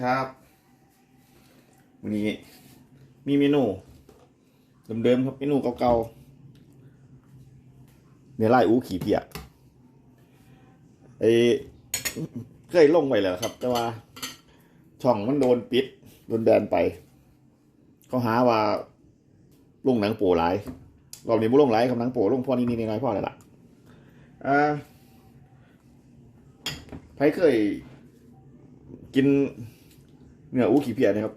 ครับ วันนี้มีเมนูเดิมๆครับเมนูเก่าๆเนื้อลายอูขี่เพียไอ้เคยลงไปแล้วครับ แต่ว่า ช่องมันโดนปิด โดนแบนไปเขาหาว่าลงหนังโปหลายรอบนี้บุลงหลายครับหนังโปลงพ่อนี่นี่น้อยพ่ออะไรล่ะอ่าใครเคยกิน เนื้ออู้ขี่เพียนะครับ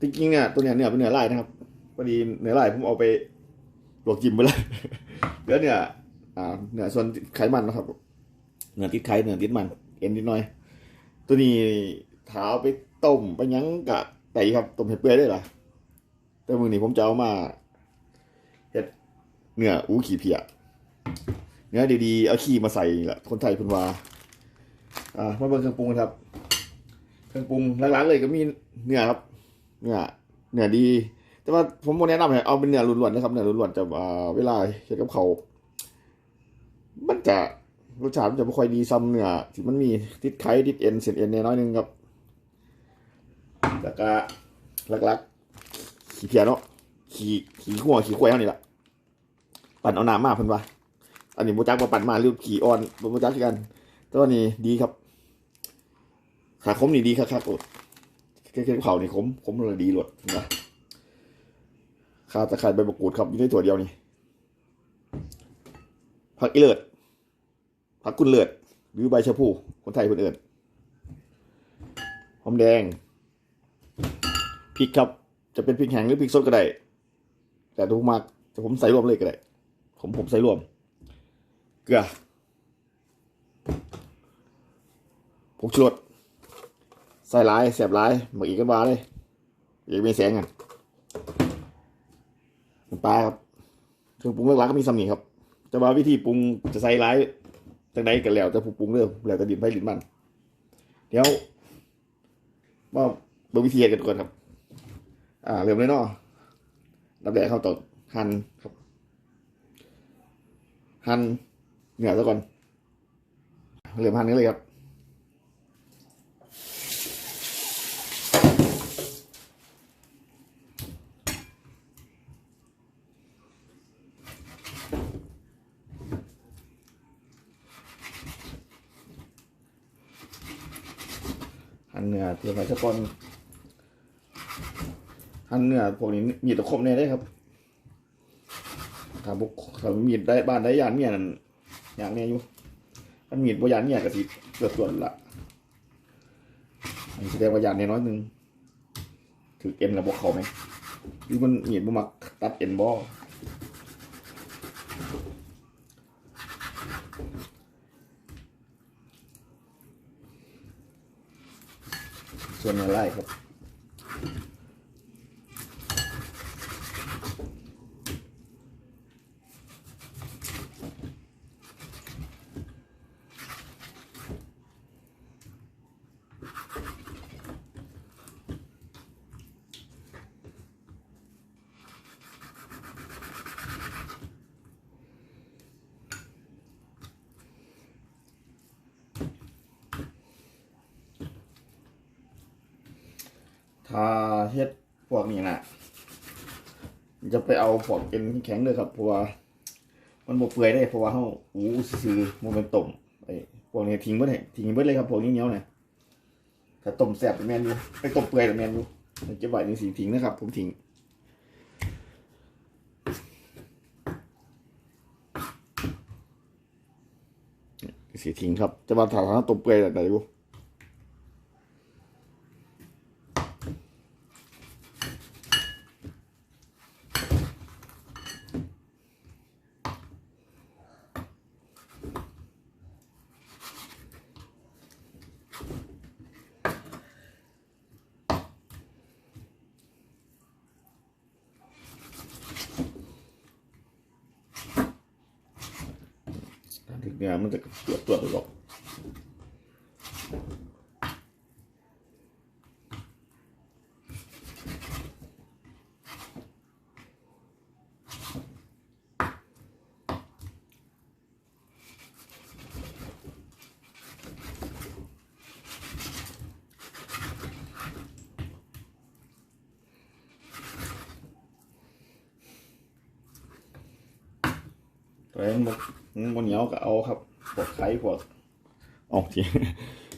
จริงๆเนี่ยตัวเนี้ยเนื้อเป็นเนื้อลายนะครับพอดีเนื้อลายผมเอาไปหลวกจิ้มไปเลยแล้วเนี่ยอ่าเนื้อส่วนไขมันนะครับเนื้อติดไขเนื้อติดมัน เอ็นนิดหน่อย ตัวนี้เท้าไปต้มไปยั้งกะไตครับต้มเห็ดเปื่อยได้หรอแต่มือนี้ผมจะเอามาเห็ดเนื้ออู้ขี่เพียเนื้อดีๆเอาขี้มาใส่แหละคนไทยพิ่นว่าอ่ามาเบิ่งเครื่องปรุงครับ เครื่องปรุงหลักๆเลยก็มีเนื้อครับเนื้อเนื้อดี แต่ว่าผมบ่แนะนำให้เอาเป็นเนื้อล้วนๆนะครับเนื้อล้วนๆจะเวลาเฮ็ดกับเขามันจะรสชาติมันจะไม่ค่อยดีซ้ำเนื้อที่มันมีติดไข่ติดเอ็นเส้นเอ็นแน่น้อยหนึงครับแล้วก็หลักๆขี้เพียเนาะขี้ขี้หัวขี้ควายเท่านี้แหละปั่นเอาน้ำมาเพิ่นว่า อันนี้บ่จักว่าปั่นมาหรือขี้อ่อนบ่จักกันแต่ว่านี่ดีครับ ขาคมนี่ดีครับครับอดเค็มเผานี่ขมขมเลยดีหลดนะข้าตะไคร้ใบมะกรูดครับอยู่ในตัวเดียวนี่ผักอีเลิศผักกุนเลิศหรือใบชะพูคนไทยคนอื่นหอมแดงพริกครับ จะเป็นพริกแห้งหรือพริกสดก็ได้ แต่ทุกมากแต่ผมใส่รวมเลยก็ได้ ผมผมใส่รวม เกลือผงชูรส ใส่ลายเสียบลายหมึกอีกก็บาเลยอีกมีแสงกันน้ำปลาครับเครื่องปรุงหลักๆก็มีสำนีครับจะว่าวิธีปรุงจะใส่ลายจากใดกันแล้วแต่ผู้ปรุงเริ่มแล้วแต่ดินไผ่ดินมันเดี๋ยวมาดูวิธีเฮ็ดกันก่อนครับ อ่าเริ่มเลยเนาะดับแดกเข้าต่อหั่นครับหั่นเหนือซะก่อนเริ่มหั่นกันเลยครับ เนื้อยว้สักก่อนหั่นเนื้อพวกนี้มีตะคมเนี่ยได้ครับถ้าบุกถ้ามีดได้บ้านได้ยานเมียนั่นอย่างเนี้ยอยู่ถ้ามีดบ่ยานเมียก็สิเกิดส่วนละอันแสดงว่ายานเนี่ยน้อยนึงถือเอ็นระบบเขาไหมหรือมันมีดบ่มักตัดเอ็นบ่ ส่วนเนื้อไล่ครับ ถ้า เฮ็ดพวกนี้นะจะไปเอาพวกเอ็นแข็งเลยครับเพราะว่ามันบกเปื่อยได้เพราะว่าเขาอู้ซื้อโมเมนต้มไอ้พวกนี้ทิ้งเบิดให้ทิ้งเบิดเลยครับพวกนี้เนียวเนี่ยถ้าต้มแซ่บแมนอยู่ไปต้มเปื่อยแมนอยู่เก็บไว้ในสีทิ้งนะครับ ผมทิ้งสีทิ้งครับจะมาถามว่าต้มเปื่อยแบบไหนอยู่ ถึงงานมันจะตรวจตรวจหรอก แตัวเองบอกมันบนเหนียวก็เอาครับพวกไข่พวกเอ๋อที่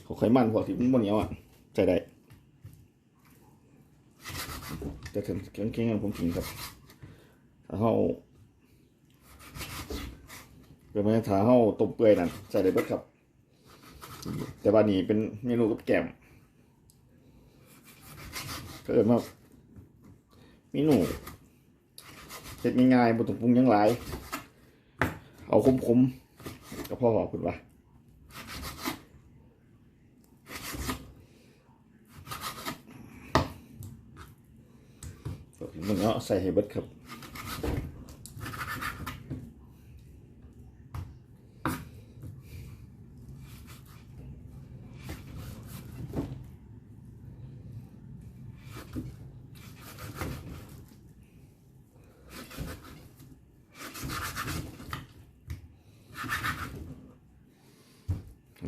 พวกไขมันพวกที่มันบนเหนียวอะใส่ได้แต่ถึงเก่งๆผมกินครับถ้าเฮาเดี๋ยวมาถ้าเฮาต้มเปื่อยนั่นใส่ได้เบิดครับ แต่ว่านี่เป็นเมนูกับแกมก็เอิญว่าเมนูเฮ็ดง่ายๆบ่ต้องปรุงยังหลาย เอาคมคมก็พ่อบอกคุณว่ามันเอาใส่ให้เบิดครับ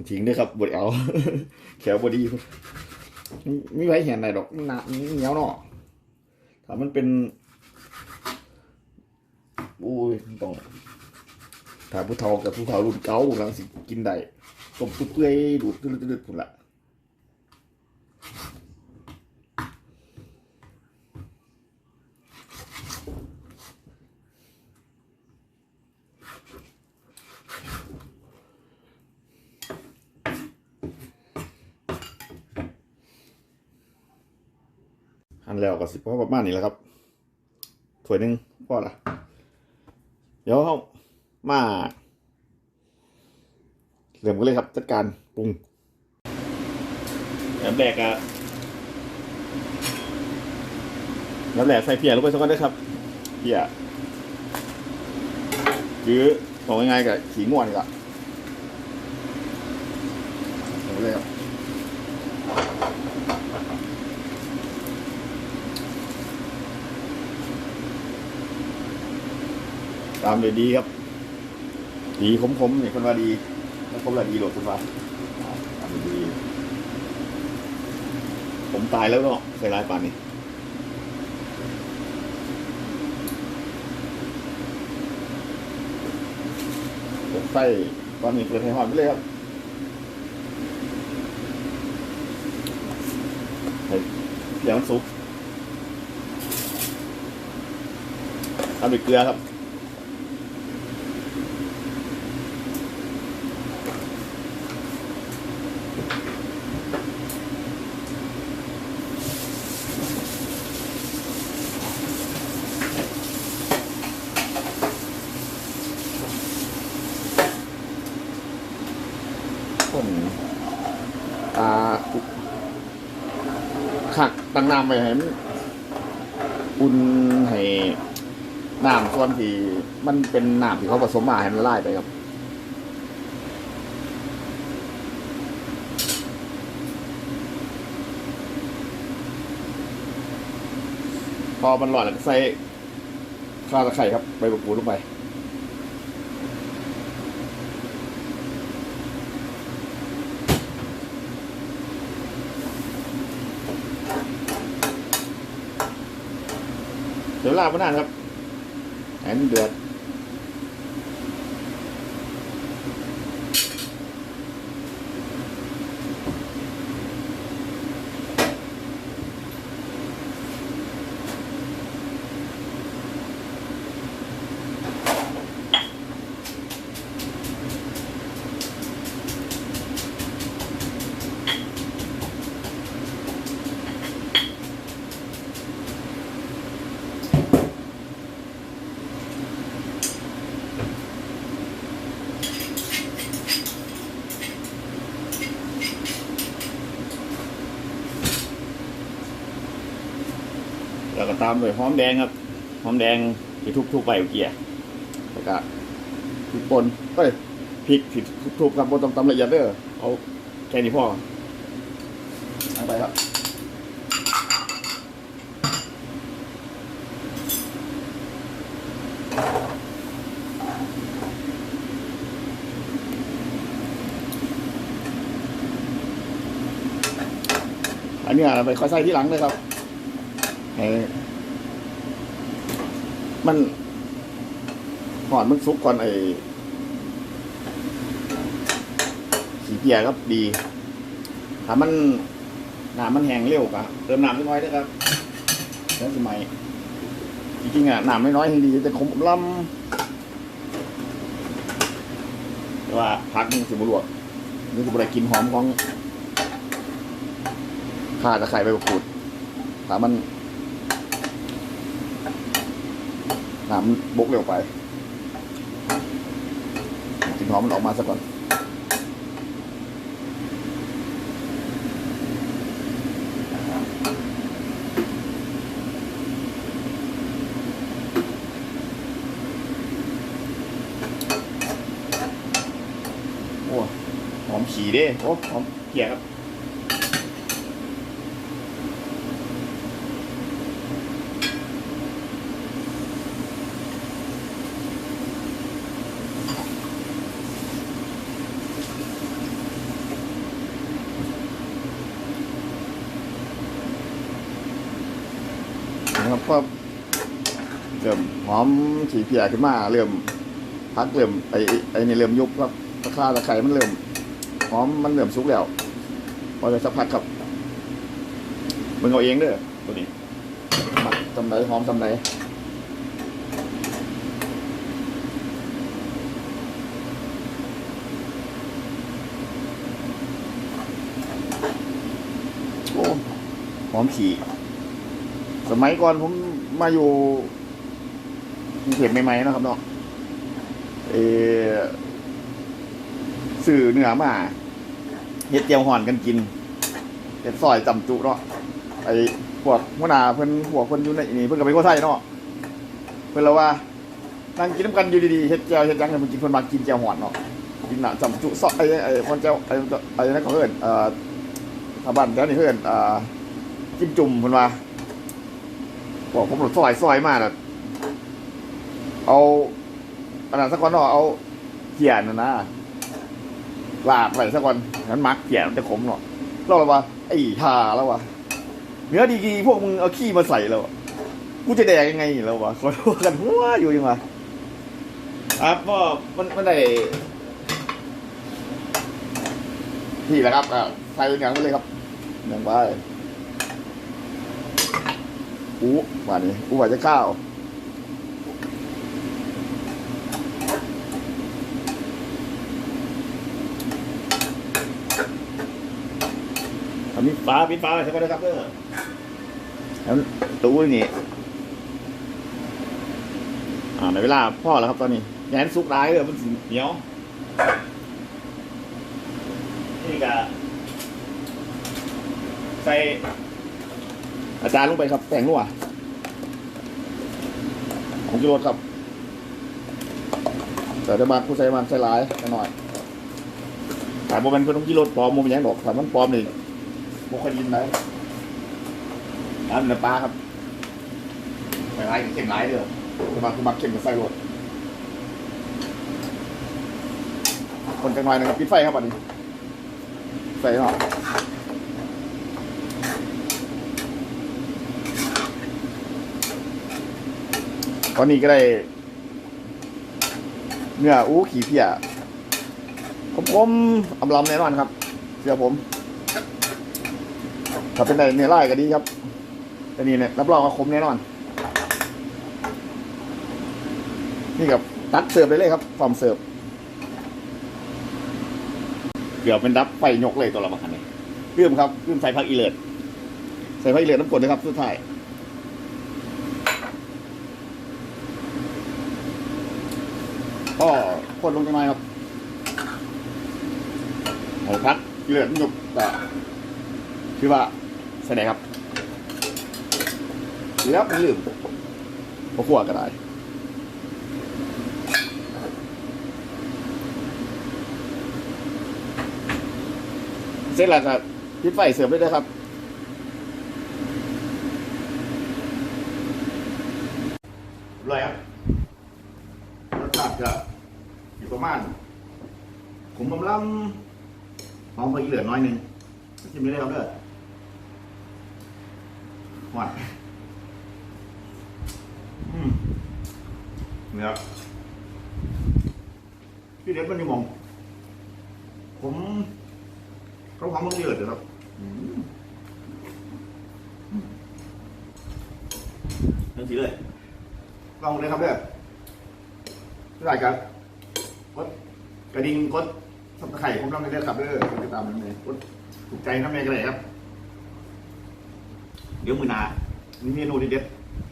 ทิ้ง ด้วยครับบดเอาแขวบดีไม่ไว้เห็นไหนดอกหนาเหนียวเนาะถ้ามันเป็นอุ้ยต้องถ้าผู้เฒ่ากับผู้เฒ่ารุ่นเก่าหลังสิกินได้ต้มเปื่อยๆดูดตืดๆพุ่นละ อันแล้วก็สิพอประมาณนี้แหล้วครับถ้วยหนึ่งพอละเดี๋ยวเขามาเริ่มกันเลยครับจัดการปรุงแบบแรกอะแบบแรกใส่เพียลงไปสักก้อนด้วยครับเพียคือบอกง่ายๆกับขีม่วนก็ลงไปเลยครับ ตามเลยดีครับ ดีคมๆเนี่ยคนว่าดีแล้วคมละดีโหลดคนว่าตามเลยดี ผมตายแล้วเนาะใส่ลายป่านนี้ผมใส่ตอนนี้เปิดให้หอมไปเลยครับให้เดี๋ยวมันสุกทำด้วยเกลือครับ ผมอ่า ขักตั้งน้ำไปให้มันอุ่นให้น้ำส่วนที่มันเป็นน้ำที่เขาผสมมาให้มันละลายไปครับพอมันหลอดแล้วก็ใส่ข้าวตะไคร่ครับใบบักกูดลงไป เดี๋ยวลาบมานานครับแห้มันเดือด ตามด้วยหอมแดงครับ หอมแดงที่ทุบๆไปเมื่อกี้แล้วก็พริกป่นเอ้ยพริกที่ทุบๆครับบนตำๆละเอียดเด้อเอาแค่นี้พอเอาไปครับอันนี้ไปค่อยใส่ที่หลังเลยครับให้ มันหอนมันซุกก่อนไอ้ขี้เกียจครับดีถ้ามันน้ำมันแห้งเร็วกะเติมน้ำน้อยด้วยครับแล้วสมัยจริงๆอะน้ำไม่น้อยๆยังดีแต่ขมลำแต่ว่าพักมันสิบลวกนี่คืออะไรกินหอมของข่าตะไคร้ใบมะกรูดถ้ามัน น้ำมันบกเร็วไปกลินหอมมันออกมาซะก่อนโอ้หอมฉี่เด้โอ้หอมเกียครับ นะครับก็เริ่มหอมฉีเพียขึ้นมาเริ่มพักเริ่มไอ้ไอ้นี่เริ่มยุบครับตะคาตะไคร้มันเริ่มหอมมันเริ่มสุกแล้วพอจะสักพักครับมึงเอาเองเด้อตัวนี้หมักตำไรหอมตำไรโอ้หอมฉี สมัยก่อนผมมาอยู่กรุงเทพใหม่ๆนะครับเนาะเออสื่อเนื้อมาเฮ็ดเจียวห่อนกันกินเฮ็ดซอยจำจุเนาะไอ้พวกหัวหน้าเพิ่นพวกเพิ่นอยู่ในนี่เพิ่นก็เป็นคนไทยเนาะเพิ่นละว่านั่งกินน้ำกันอยู่ดีๆเฮ็ดเจียวเฮ็ดยังให้มันกินเพิ่นมากินเจียวห่อนเนาะกินหนาจำจุซอยไอ้ไอ้คนเจียวไอ้ไอ้นั่นก็เอิ้นเอ่อถ้าบ้านแถวนี้เอิ้นเอ่อจิ้มจุ่มเพิ่นว่า บอกผมหลุดซอยซอยมากนะเอาอันนั้นสักคนเนาะเอาเขียนนะนะลาดไปสักคนนั้นมักเขียนมันจะขมเนาะเราเลยว่าไอ้ห่าแล้ววะเนื้อดีๆพวกมึงเอาขี้มาใส่แล้วอะกูจะแดกยังไงแล้ววะขอโทษกันหัวอยู่ยังไงครับก็มันมันได้ที่แหละครับอะใส่อย่างนั้นเลยครับอย่างไป อู้ว่านี่อู้ว่าจะข้าวอันนี้ฟ้าปิดฟ้าใช่ไหมครับเด้อแล้วตู้นี่อ่าในเวลาพ่อแล้วครับตอนนี้แงนซุกร้ายเลยมันสีเหนียวนี่กะใส่ อาจารย์ลงไปครับแต่งนัวของกิโลครับแต่จะมาผู้ใส่มันใส่หลายกันหน่อยแต่โมเป็นเพื่อนของกิโลปลอมโมเป็นยังดอกแต่มันปลอมหนี่โมเคยยินไหมน้ำเนื้อปลาครับใส่ลายเข้มหลายเด้อจะมาคือมักเข้มกับใส่รสคนจังหน่อยนะครับปิดไฟครับอันนี้ใส่หน่อย ตอนนี้ก็ได้ เนื้ออู้ขี่เพียผมผมอำลำแน่นอนครับเชื่อผม ถ้าเป็นในเนื้อไล่ก็ดีครับแต่นี่เนี่ยรับรองว่าคมแน่นอน นี่กับตัดเสิร์ฟได้เลยครับฟอร์มเสิร์ฟเกือบเป็นดับไฟยกเลยตัวละมันนี่เรื่มครับเรื่มใส่พักอีเลิศใส่พักอีเลิศน้ำกรดนะครับสุดท้าย ก็คนลงจังหน่อยครับหมูพัดเลือดหยุบแต่คือว่าแสดงครับแล้วไม่ลืมพอขวก็ได้เสร็จแล้วครับพิดไฟเสริมได้เลยครับเลยครับ รสชาติจะอยู่ประมาณผมกำลังหอมพออี เหลือน้อยหนึงชิมไม่ได้ครับเด้อหวานอืมเนื้อพี่เด็ดมันนี่มอง ผมเขาความมันเดือดเลยครับนั่นสิเลยลองเลยครับเด้อรายการกดกระดิ่งกด สับตะไคร่ผมทำได้เลยครับเด้อกดติดตามมันเลยกดถูกใจน้ำแม่กันเลยครับ เดี๋ยวมือหนามีเมนูเด็ด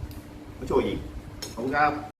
ๆมาโชว์อีกขอบคุณครับ